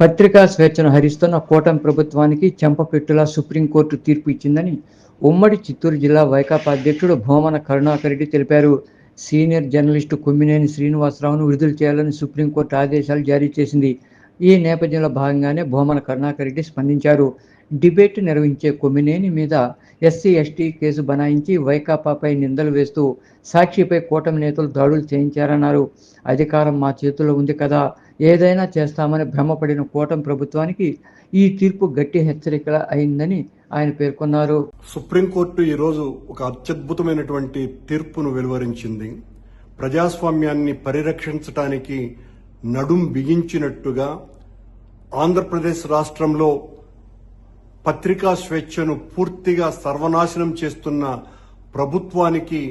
పత్రికా స్వేచ్ఛను హరిస్తున్న కూటమి ప్రభుత్వానికి చెంపపెట్టులా సుప్రీంకోర్టు తీర్పు ఇచ్చిందని ఉమ్మడి చిత్తూరు జిల్లా వైకాపా అధ్యక్షుడు భూమన కరుణాకర్ రెడ్డి తెలిపారు. సీనియర్ జర్నలిస్టు కుమ్మినేని శ్రీనివాసరావును విడుదల చేయాలని సుప్రీంకోర్టు ఆదేశాలు జారీ చేసింది. ఈ నేపథ్యంలో భాగంగానే భూమన కరుణాకర్ రెడ్డి స్పందించారు. డిబేట్ నిర్వహించే కొమ్మినేని మీద ఎస్సీ ఎస్టీ కేసు బనాయించి వైకాపాపై నిందలు వేస్తూ సాక్షిపై కూటమి నేతలు దాడులు చేయించారన్నారు. అధికారం మా చేతుల్లో ఉంది కదా ఏదైనా చేస్తామని భ్రమపడిన కూటమి ప్రభుత్వానికి ఈ తీర్పు గట్టి హెచ్చరిక అయిందని ఆయన పేర్కొన్నారు. సుప్రీంకోర్టు ఈరోజు ఒక అత్యద్భుతమైనటువంటి తీర్పును వెలువరించింది. ప్రజాస్వామ్యాన్ని పరిరక్షించటానికి నడుం బిగించినట్టుగా ఆంధ్రప్రదేశ్ రాష్ట్రంలో పత్రికా స్వేచ్ఛను పూర్తిగా సర్వనాశనం చేస్తున్న ప్రభుత్వానికి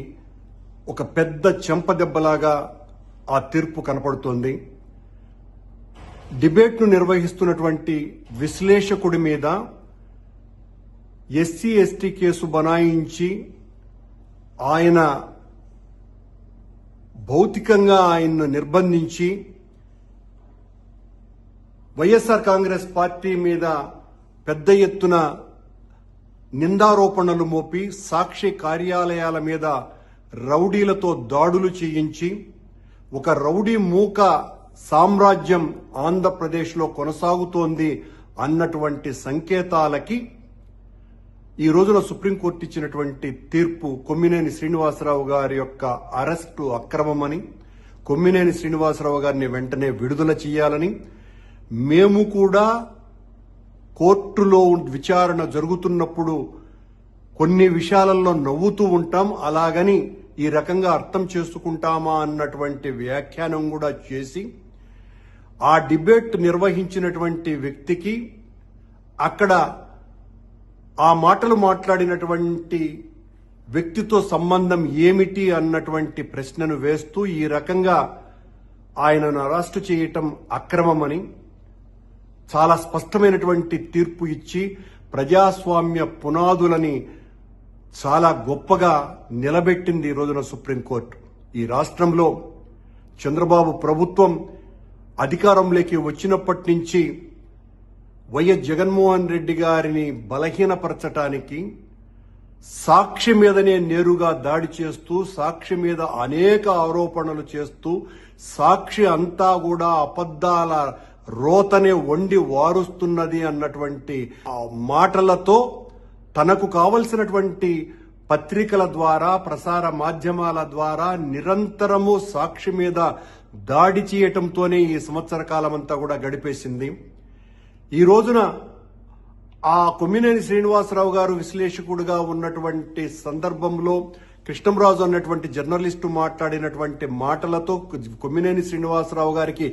ఒక పెద్ద చెంపదెబ్బలాగా ఆ తీర్పు కనపడుతోంది. డిబేట్ను నిర్వహిస్తున్నటువంటి విశ్లేషకుడి మీద ఎస్సీ ఎస్టీ కేసు బనాయించి ఆయన భౌతికంగా ఆయన్ను నిర్బంధించి వైఎస్ఆర్ కాంగ్రెస్ పార్టీ మీద పెద్ద ఎత్తున నిందారోపణలు మోపి సాక్షి కార్యాలయాల మీద రౌడీలతో దాడులు చేయించి ఒక రౌడీ మూక సామ్రాజ్యం ఆంధ్రప్రదేశ్లో కొనసాగుతోంది అన్నటువంటి సంకేతాలకి ఈ రోజున సుప్రీంకోర్టు ఇచ్చినటువంటి తీర్పు కొమ్మినేని శ్రీనివాసరావు గారి యొక్క అరెస్టు అక్రమమని కొమ్మినేని శ్రీనివాసరావు గారిని వెంటనే విడుదల చేయాలని మేము కూడా కోర్టులో విచారణ జరుగుతున్నప్పుడు కొన్ని విషయాలలో నవ్వుతూ ఉంటాం అలాగని ఈ రకంగా అర్థం చేసుకుంటామా అన్నటువంటి వ్యాఖ్యానం కూడా చేసి ఆ డిబేట్ నిర్వహించినటువంటి వ్యక్తికి అక్కడ ఆ మాటలు మాట్లాడినటువంటి వ్యక్తితో సంబంధం ఏమిటి అన్నటువంటి ప్రశ్నను వేస్తూ ఈ రకంగా ఆయనను అరెస్టు చేయటం అక్రమమని చాలా స్పష్టమైనటువంటి తీర్పు ఇచ్చి ప్రజాస్వామ్య పునాదులని చాలా గొప్పగా నిలబెట్టింది ఈ రోజున సుప్రీంకోర్టు. ఈ రాష్ట్రంలో చంద్రబాబు ప్రభుత్వం అధికారంలోకి వచ్చినప్పటి నుంచి వైఎస్ జగన్మోహన్ రెడ్డి గారిని బలహీనపరచటానికి సాక్షి మీదనే నేరుగా దాడి చేస్తూ సాక్షి మీద అనేక ఆరోపణలు చేస్తూ సాక్షి అంతా కూడా అబద్దాల రోతనే వండి వారుస్తున్నది అన్నటువంటి మాటలతో తనకు కావలసినటువంటి పత్రికల ద్వారా ప్రసార మాధ్యమాల ద్వారా నిరంతరము సాక్షి మీద దాడి చేయటంతోనే ఈ సంవత్సర కాలమంతా కూడా గడిపేసింది. ఈ రోజున ఆ కొమ్మినేని శ్రీనివాసరావు గారు విశ్లేషకుడుగా ఉన్నటువంటి సందర్భంలో కృష్ణంరాజు అన్నటువంటి జర్నలిస్టు మాట్లాడినటువంటి మాటలతో కొమ్మినేని శ్రీనివాసరావు గారికి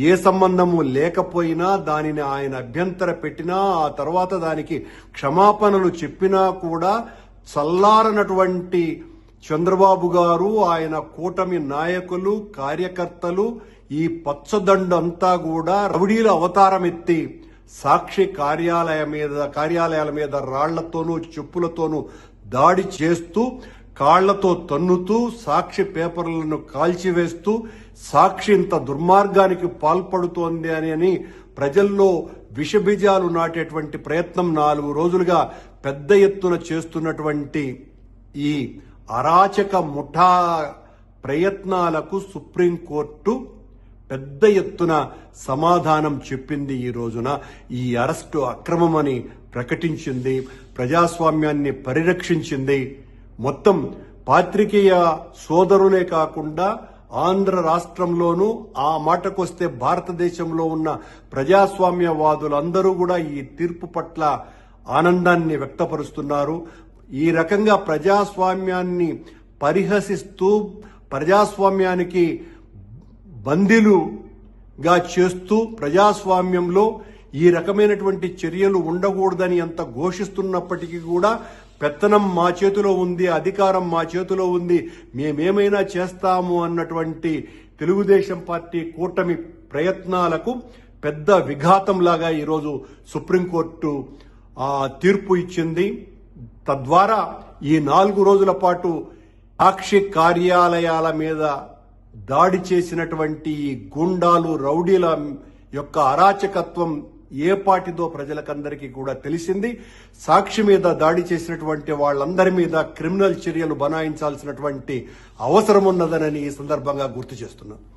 ఏ సంబంధము లేకపోయినా దానిని ఆయన అభ్యంతర పెట్టినా ఆ తర్వాత దానికి క్షమాపణలు చెప్పినా కూడా చల్లారనటువంటి చంద్రబాబు గారు ఆయన కూటమి నాయకులు కార్యకర్తలు ఈ పచ్చదండంతా కూడా రౌడీల అవతారం ఎత్తి సాక్షి కార్యాలయ మీద కార్యాలయాల మీద రాళ్ళతోనూ చెప్పులతోనూ దాడి చేస్తూ కాళ్ళతో తన్నుతూ సాక్షి పేపర్లను కాల్చివేస్తూ సాక్షి ఇంత దుర్మార్గానికి పాల్పడుతోంది అని అని ప్రజల్లో విషబీజాలు నాటేటువంటి ప్రయత్నం నాలుగు రోజులుగా పెద్ద ఎత్తున చేస్తున్నటువంటి ఈ అరాచక ముఠా ప్రయత్నాలకు సుప్రీంకోర్టు పెద్ద ఎత్తున సమాధానం చెప్పింది ఈ రోజున. ఈ అరెస్టు అక్రమమని ప్రకటించింది ప్రజాస్వామ్యాన్ని పరిరక్షించింది. మొత్తం పాత్రికేయ సోదరులే కాకుండా ఆంధ్ర రాష్ట్రంలోనూ ఆ మాటకొస్తే భారతదేశంలో ఉన్న ప్రజాస్వామ్యవాదులందరూ కూడా ఈ తీర్పు పట్ల ఆనందాన్ని వ్యక్తపరుస్తున్నారు. ఈ రకంగా ప్రజాస్వామ్యాన్ని పరిహసిస్తూ ప్రజాస్వామ్యానికి బందీలుగా చేస్తూ ప్రజాస్వామ్యంలో ఈ రకమైనటువంటి చర్యలు ఉండకూడదని ఎంత ఘోషిస్తున్నప్పటికీ కూడా పెత్తనం మా చేతిలో ఉంది అధికారం మా చేతిలో ఉంది మేమేమైనా చేస్తాము అన్నటువంటి తెలుగుదేశం పార్టీ కూటమి ప్రయత్నాలకు పెద్ద విఘాతంలాగా ఈరోజు సుప్రీంకోర్టు తీర్పు ఇచ్చింది. తద్వారా ఈ నాలుగు రోజుల పాటు సాక్షి కార్యాలయాల మీద దాడి చేసినటువంటి ఈ గుండాలు రౌడీల యొక్క అరాచకత్వం ఏ పాటిదో ప్రజలకందరికీ కూడా తెలిసింది. సాక్షి మీద దాడి చేసినటువంటి వాళ్ళందరి మీద క్రిమినల్ చర్యలు బనాయించాల్సినటువంటి అవసరం ఉన్నదనని ఈ సందర్భంగా గుర్తు చేస్తున్నాను.